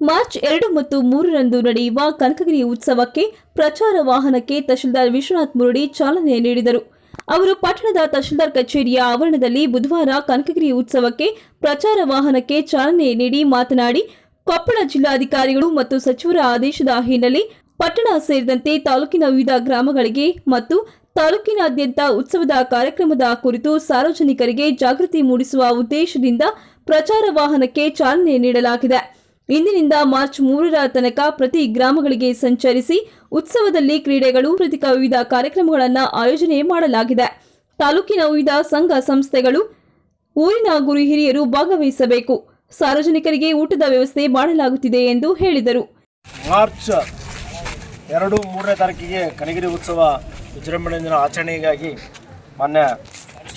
March ಎರಡು ಮತ್ತು ಮೂರರಂದು ನಡೆಯುವ ಕನಕಗಿರಿ ಉತ್ಸವಕ್ಕೆ ಪ್ರಚಾರ ವಾಹನಕ್ಕೆ ತಹಶೀಲ್ದಾರ್ ವಿಶ್ವನಾಥ್ ಮುರಡಿ ಚಾಲನೆ ನೀಡಿದರು. ಅವರು ಪಟ್ಟಣದ ತಹಶೀಲ್ದಾರ್ ಕಚೇರಿಯ ಆವರಣದಲ್ಲಿ ಬುಧವಾರ ಕನಕಗಿರಿ ಉತ್ಸವಕ್ಕೆ ಪ್ರಚಾರ ವಾಹನಕ್ಕೆ ಚಾಲನೆ ನೀಡಿ ಮಾತನಾಡಿ, ಕೊಪ್ಪಳ ಜಿಲ್ಲಾಧಿಕಾರಿಗಳು ಮತ್ತು ಸಚಿವರ ಆದೇಶದ ಹಿನ್ನೆಲೆ ಪಟ್ಟಣ ಸೇರಿದಂತೆ ತಾಲೂಕಿನ ವಿವಿಧ ಗ್ರಾಮಗಳಿಗೆ ಮತ್ತು ತಾಲೂಕಿನಾದ್ಯಂತ ಉತ್ಸವದ ಕಾರ್ಯಕ್ರಮದ ಕುರಿತು ಸಾರ್ವಜನಿಕರಿಗೆ ಜಾಗೃತಿ ಮೂಡಿಸುವ ಉದ್ದೇಶದಿಂದ ಪ್ರಚಾರ ವಾಹನಕ್ಕೆ ಚಾಲನೆ ನೀಡಲಾಗಿದೆ. ಇಂದಿನಿಂದ ಮಾರ್ಚ್ ಮೂರರ ತನಕ ಪ್ರತಿ ಗ್ರಾಮಗಳಿಗೆ ಸಂಚರಿಸಿ ಉತ್ಸವದಲ್ಲಿ ಕ್ರೀಡೆಗಳು ಪ್ರತಿಕ ವಿವಿಧ ಕಾರ್ಯಕ್ರಮಗಳನ್ನು ಆಯೋಜನೆ ಮಾಡಲಾಗಿದೆ. ತಾಲೂಕಿನ ವಿವಿಧ ಸಂಘ ಸಂಸ್ಥೆಗಳು ಊರಿನ ಗುರು ಹಿರಿಯರು ಭಾಗವಹಿಸಬೇಕು. ಸಾರ್ವಜನಿಕರಿಗೆ ಊಟದ ವ್ಯವಸ್ಥೆ ಮಾಡಲಾಗುತ್ತಿದೆ ಎಂದು ಹೇಳಿದರು. ಮಾರ್ಚ್ ಎರಡು ಮೂರನೇ ತಾರೀಕಿಗೆ ಕನಗಿರಿ ಉತ್ಸವ ವಿಜೃಂಭಣೆಯಿಂದ ಆಚರಣೆಗಾಗಿ ಮಾನ್ಯ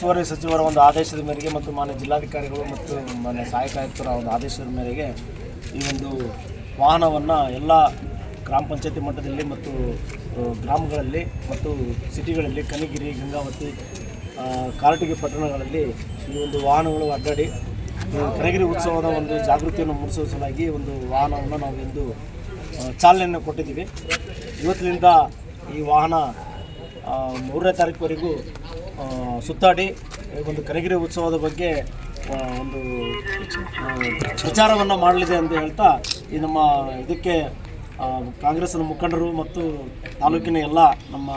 ಉಸ್ತುವಾರಿ ಸಚಿವರ ಒಂದು ಆದೇಶದ ಮೇರೆಗೆ ಮತ್ತು ಮಾನ್ಯ ಜಿಲ್ಲಾಧಿಕಾರಿಗಳು ಮತ್ತು ಮಾನ್ಯ ಸಹಾಯಕ ಆಯುಕ್ತರ ಒಂದು ಆದೇಶದ ಮೇರೆಗೆ ಈ ಒಂದು ವಾಹನವನ್ನು ಎಲ್ಲ ಗ್ರಾಮ ಪಂಚಾಯತಿ ಮಟ್ಟದಲ್ಲಿ ಮತ್ತು ಗ್ರಾಮಗಳಲ್ಲಿ ಮತ್ತು ಸಿಟಿಗಳಲ್ಲಿ ಕನಿಗಿರಿ ಗಂಗಾವತಿ ಕಾರಟಿಗೆ ಪಟ್ಟಣಗಳಲ್ಲಿ ಈ ಒಂದು ವಾಹನಗಳು ಅಡ್ಡಾಡಿ ಕನಗಿರಿ ಉತ್ಸವದ ಒಂದು ಜಾಗೃತಿಯನ್ನು ಮೂಡಿಸುವ ಸಲುವಾಗಿ ಒಂದು ವಾಹನವನ್ನು ನಾವು ಇಂದು ಚಾಲನೆಯನ್ನು ಕೊಟ್ಟಿದ್ದೀವಿ. ಇವತ್ತಿನಿಂದ ಈ ವಾಹನ ಮೂರನೇ ತಾರೀಕುವರೆಗೂ ಸುತ್ತಾಡಿ ಒಂದು ಕನಗಿರಿ ಉತ್ಸವದ ಬಗ್ಗೆ ಒಂದು ಪ್ರಚಾರವನ್ನು ಮಾಡಲಿದೆ ಅಂತ ಹೇಳ್ತಾ, ಈ ನಮ್ಮ ಇದಕ್ಕೆ ಕಾಂಗ್ರೆಸ್ನ ಮುಖಂಡರು ಮತ್ತು ತಾಲೂಕಿನ ಎಲ್ಲ ನಮ್ಮ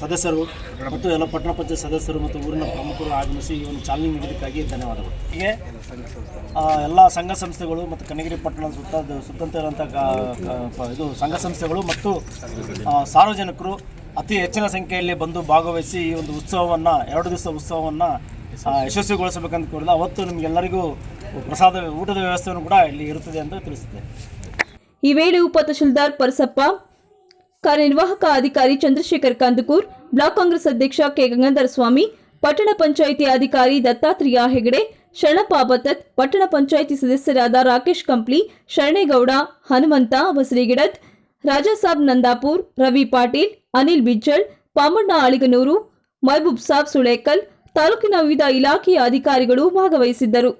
ಸದಸ್ಯರು ಮತ್ತು ಎಲ್ಲ ಪಟ್ಟಣ ಪಂಚಾಯತ್ ಸದಸ್ಯರು ಮತ್ತು ಊರಿನ ಪ್ರಮುಖರು ಆಗಮಿಸಿ ಈ ಒಂದು ಚಾಲನೆ ನೀಡಿದ್ದಕ್ಕಾಗಿ ಧನ್ಯವಾದಗಳು. ಹೀಗೆ ಎಲ್ಲ ಸಂಘ ಸಂಸ್ಥೆಗಳು ಮತ್ತು ಕನಗಿರಿ ಪಟ್ಟಣದ ಸುತ್ತ, ಸುತ್ತಂತ ಇರುವಂಥ ಇದು ಸಂಘ ಸಂಸ್ಥೆಗಳು ಮತ್ತು ಸಾರ್ವಜನಿಕರು ಅತಿ ಹೆಚ್ಚಿನ ಸಂಖ್ಯೆಯಲ್ಲಿ ಬಂದು ಭಾಗವಹಿಸಿ ಈ ಒಂದು ಉತ್ಸವವನ್ನು, ಎರಡು ದಿವಸ ಉತ್ಸವವನ್ನು ಯಶಸ್ವಿಗೊಳಿಸಬೇಕಂತ ಕೋರಿದ ಅವತ್ತು ನಿಮಗೆಲ್ಲರಿಗೂ ಪ್ರಸಾದ, ಊಟದ ವ್ಯವಸ್ಥೆಯನ್ನು ಕೂಡ ಇಲ್ಲಿ ಇರುತ್ತದೆ ಅಂತ ತಿಳಿಸಿದೆ ಈ ವೇಳೆ ಉಪ ತಹಶೀಲ್ದಾರ್ ಪರಸಪ್ಪ, ಕಾರ್ಯನಿರ್ವಾಹಕ ಅಧಿಕಾರಿ ಚಂದ್ರಶೇಖರ್ ಕಂದಕೂರ್, ಬ್ಲಾಕ್ ಕಾಂಗ್ರೆಸ್ ಅಧ್ಯಕ್ಷ ಕೆ ಗಂಗಾಧರ ಸ್ವಾಮಿ, ಪಟ್ಟಣ ಪಂಚಾಯಿತಿ ಅಧಿಕಾರಿ ದತ್ತಾತ್ರೇಯ ಹೆಗಡೆ, ಶರಣಪ್ಪ ಬತ್ತತ್, ಪಟ್ಟಣ ಪಂಚಾಯಿತಿ ಸದಸ್ಯರಾದ ರಾಕೇಶ್ ಕಂಪ್ಲಿ, ಶರಣೇಗೌಡ, ಹನುಮಂತ ಬಸರಿಗಿಡದ್ ರಾಜಾಸಾಬ್ ನಂದಾಪುರ್, ರವಿ ಪಾಟೀಲ್, ಅನಿಲ್ ಬಿಜ್ಜಳ್ ಪಾಮಣ್ಣ ಅಳಿಗನೂರು, ಮಹಬೂಬ್ ಸಾಬ್ ಸುಳೇಕಲ್, ತಾಲೂಕಿನ ವಿವಿಧ ಇಲಾಖೆಯ ಅಧಿಕಾರಿಗಳು ಭಾಗವಹಿಸಿದ್ದರು.